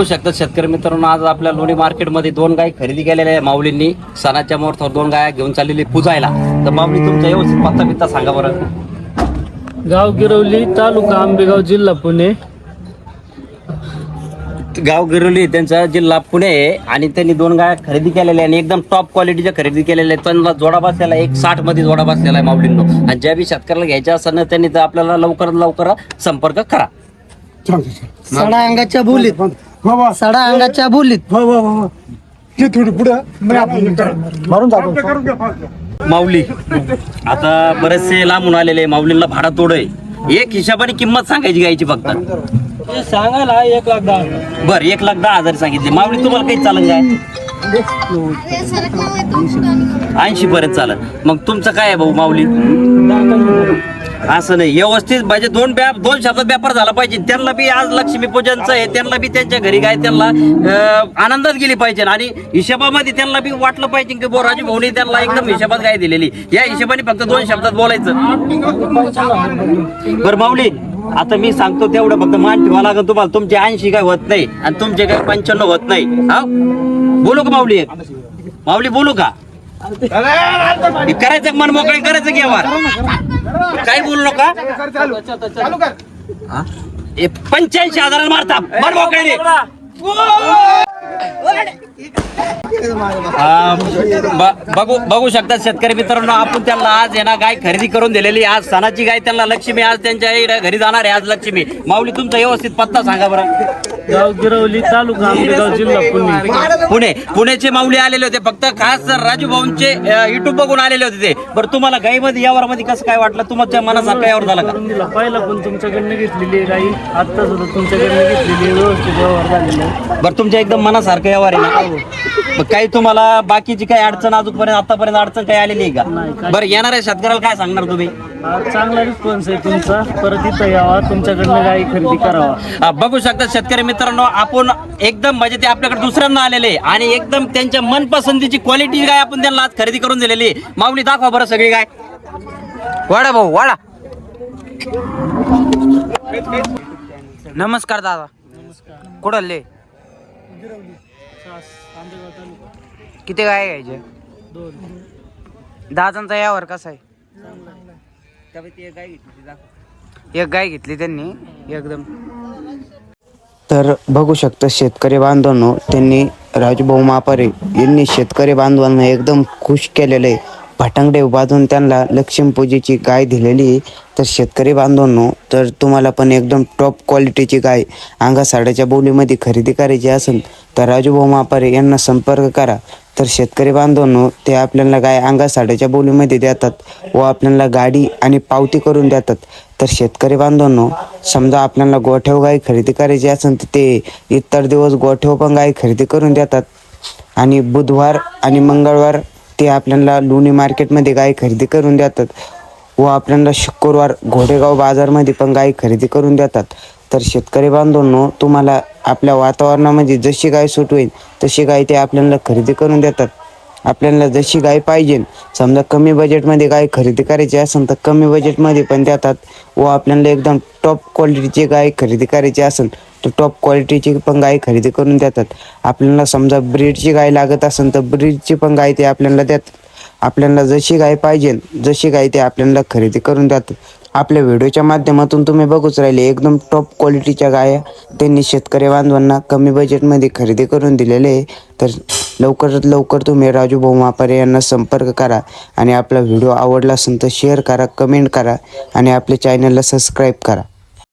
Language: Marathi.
बघू शकता शेतकरी मित्रांनो आज आपल्या लोणी मार्केटमध्ये दोन गाय खरेदी केलेल्या आहे माऊलींनी. सणाच्या मुहूर्तावर दोन गाय घेऊन चाललेली पूजायला. तर माऊली तुमचा व्यवस्थित पत्ता बित्ता सांगा बरं. गाव गिरवली तालुका आंबेगाव जिल्हा पुणे. गाव गिरवली त्यांचा जिल्हा पुणे आहे. आणि त्यांनी दोन गाय खरेदी केलेल्या आहे आणि एकदम टॉप क्वालिटीच्या खरेदी केलेल्या आहेत त्यांना जोडा बसलेला आहे एक साठमध्ये जोडा बसलेला आहे माऊलींनो. आणि ज्या बी शेतकऱ्याला घ्यायच्या असेल ना त्यांनी तर आपल्याला लवकरात लवकर संपर्क करा. सडा अंगाच्या बोलीत. सडा अंगाच्या बोलीत ते थोडी पुढे. मारून जातो. माऊली आता बरेचसे लांबून आलेले माऊलींना भाडा तोड आहे. एक हिशोबाने किंमत सांगायची गायची फक्त. सांगायला एक लाख दहा बर एक लाख दहा हजार सांगितले. माऊली तुम्हाला काही चालन काय ऐंशी पर्यंत चालत. मग तुमचं काय आहे भाऊ माऊली? असं नाही व्यवस्थित म्हणजे दोन व्याप दोन शब्दात व्यापार झाला पाहिजे त्यांना बी आज लक्ष्मीपूजनचं आहे त्यांना बी त्यांच्या घरी काय त्यांना आनंदात गेली पाहिजे आणि हिशोबामध्ये त्यांना बी वाटलं पाहिजे की बो राजू भाऊनी त्यांना एकदम हिशोबात काय दिलेली या हिशोबाने फक्त दोन शब्दात बोलायचं बरं माऊली आता मी सांगतो तेवढं फक्त मान ठेवा लागेल तुम्हाला तुमचे ऐंशी काय होत नाही आणि तुमचे काय पंच्याण्णव होत नाही हा बोलू का माऊली माऊली बोलू का करायचं मन मोकळे करायचं की काही बोलू नका. पंच्याऐंशी हजार मारता. मन मोकळे बघू बघू शकता शेतकरी मित्रांनो आपण त्यांना आज आहे ना गाय खरेदी करून दिलेली आज सणाची गाय त्यांना लक्ष्मी आज त्यांच्या घरी जाणार आहे आज लक्ष्मी. माऊली तुमचा व्यवस्थित पत्ता सांगा बरं. गाव गिरवली तालुका आंबेगाव जिल्हा पुणे. पुणे पुण्याचे माऊली आलेले होते. फक्त खास राजू भाऊंचे युट्यूब बघून आलेले होते ते. बरं तुम्हाला गाईमध्ये यावरामध्ये कसं काय वाटलं? तुमच्या मनासारखं यावर झालं का? पहिला पण तुमच्याकडनं घेतलेली आहे गाई. आत्ता सुद्धा तुमच्याकडनं घेतलेली व्यवस्थित व्यवहार झालेला आहे. बरं तुमच्या एकदम मनासारखं यावर आहे ना. मग काही तुम्हाला बाकीची काही अडचण अजूनपर्यंत आतापर्यंत अडचण काही आलेली आहे नाही, का बरं येणाऱ्या शेतकऱ्याला काय सांगणार तुम्ही? चांगला रिस्पॉन्स आहे तुमचा. परत इथं यावा तुमच्याकडनं गाई खरेदी करावा. बघू शकता शेतकरी मित्रांनो आपण एकदम म्हणजे ते आपल्याकडे दुसऱ्यांदा आलेले आणि एकदम त्यांच्या मनपसंतीची क्वालिटी काय आपण त्यांना आज खरेदी करून दिलेली आहे. माऊली दाखवा बरं सगळी काय वाडा भाऊ वाडा. नमस्कार दादा. कुठले आंबेगाव तालुका. किती गाय घ्यायचे दोन. दादांचा यावर कसा आहे? एक गाय घेतली त्यांनी एकदम. तर बघू शकता शेतकरी बांधवांनो त्यांनी राजभाऊ मापारे यांनी शेतकरी बांधवांना एकदम खुश केलेलं आहे. भाटंगडे बांधून त्यांना लक्ष्मीपूजेची गाय दिलेली आहे. तर शेतकरी बांधवांनो तर तुम्हाला पण एकदम टॉप क्वालिटीची गाय अंगा साड्याच्या बोलीमध्ये खरेदी करायची असेल तर राजूभाऊ मापारे यांना संपर्क करा. तर शेतकरी बांधवांनो ते आपल्याला गाय अंगा साड्याच्या बोलीमध्ये देतात व आपल्याला गाडी आणि पावती करून देतात. तर शेतकरी बांधवांनो समजा आपल्याला गोठ्याव गाय खरेदी करायची असेल तर ते इतर दिवस गोठ्याव पण गाय खरेदी करून देतात. आणि बुधवार आणि मंगळवार ते आपल्याला लोणी मार्केटमध्ये गाय खरेदी करून देतात. व आपल्याला शुक्रवार घोडेगाव बाजारमध्ये पण गाय खरेदी करून देतात. तर शेतकरी बांधवांनो तुम्हाला आपल्या वातावरणामध्ये जशी गाय सूट होईल तशी गाय ते आपल्याला खरेदी करून देतात. आपल्याला जशी गाय पाहिजे समजा कमी बजेटमध्ये गाय खरेदी करायची असेल तर कमी बजेटमध्ये पण देतात. व आपल्याला एकदम टॉप क्वालिटीची गाय खरेदी करायची असेल तर टॉप क्वालिटीची पण गाय खरेदी करून देतात. आपल्याला समजा ब्रीडची गाय लागत असेल तर ब्रीडची पण गाय ते आपल्याला देतात. आपल्याला जशी गाय पाहिजे जशी गाय ते आपल्याला खरेदी करून देतात. आपल्या व्हिडिओच्या माध्यमातून तुम्ही बघूच राहिले एकदम टॉप क्वालिटीच्या गाया त्यांनी शेतकरी बांधवांना कमी बजेटमध्ये खरेदी करून दिलेले आहे. तर लवकरात लवकर तुम्ही राजू भाऊ मापारे यांना संपर्क करा आणि आपला व्हिडिओ आवडला असेल तर शेअर करा कमेंट करा आणि आपल्या चॅनलला सबस्क्राईब करा.